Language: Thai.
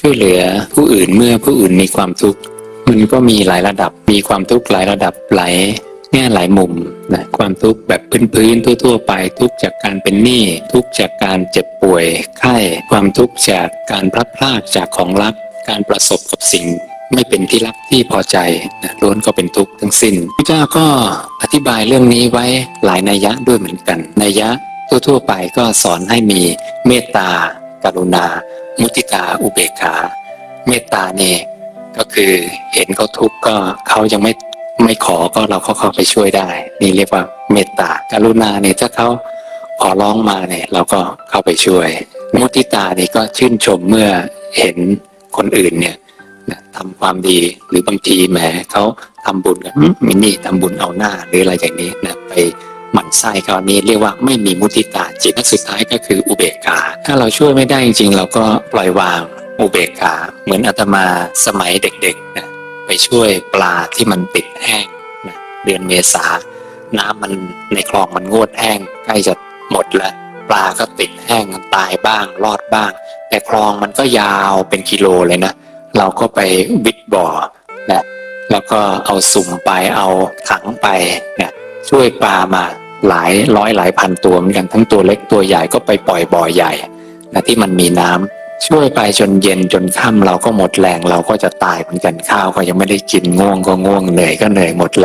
ช่วยเหลือผู้อื่นเมื่อผู้อื่นมีความทุกข์มันก็มีหลายระดับ มีความทุกข์หลายระดับหลายแง่หลายมุมนะความทุกข์แบบพื้นๆทั่ว ๆ ไป ทุกจากการเป็นหนี้ทุกจากการเจ็บป่วยไข้ความทุกข์จากการพลัดพรากจากของรัก การประสบกับสิ่งไม่เป็นที่รักที่พอใจนะล้วนก็เป็นทุกข์ทั้งสิ้นพระเจ้าก็อธิบายเรื่องนี้ไว้หลายนัยยะด้วยเหมือนกันนัยยะทั่ว ๆ ไปก็สอนให้มีเมตตากรุณา มุติตาอุเบกขา เมตตาเนี่ยก็คือเห็นเขาทุกข์ก็เขายังไม่ไม่ขอก็เราก็เข้าไปช่วยได้ นี่เรียกว่าเมตตาการุณาเนี่ยถ้าเขาขอร้องมาเนี่ยเราก็เข้าไปช่วย มุติตานี่ก็ชื่นชมเมื่อเห็นคนอื่นเนี่ยทำความดีหรือบางทีแหมเขาทำบุญกันมินี่ทำบุญเอาหน้าหรืออะไรอย่างนี้นะไป มั่นไส้เขานี่เรียกว่าไม่มีมุติตาจิตและสุดท้ายก็คืออุเบกขา ถ้าเราช่วยไม่ได้จริงๆ เราก็ปล่อยวางอุเบกขา เหมือนอาตมาสมัยเด็กๆนะไปช่วยปลาที่มันติดแห้งนะเดือนเมษา น้ำมันในคลองมันงวดแห้งใกล้จะหมดแล้วปลาก็ติดแห้งตายบ้างรอดบ้าง แต่คลองมันก็ยาวเป็นกิโลเลยนะ เราก็ไปวิดบ่อนะแล้วก็เอาสุ่มไปเอาถังไปนี่ยช่วยปลามา หลายร้อยหลายพันตัวเหมือนกันทั้งตัวเล็กตัวใหญ่ก็ไปปล่อยบ่อใหญ่นะที่มันมีน้ำช่วยไปจนเย็นจนค่ำเราก็หมดแรงเราก็จะตายเหมือนกันข้าวก็ยังไม่ได้กินง่วงก็ง่วงเหนื่อยก็เหนื่อยหมดแรง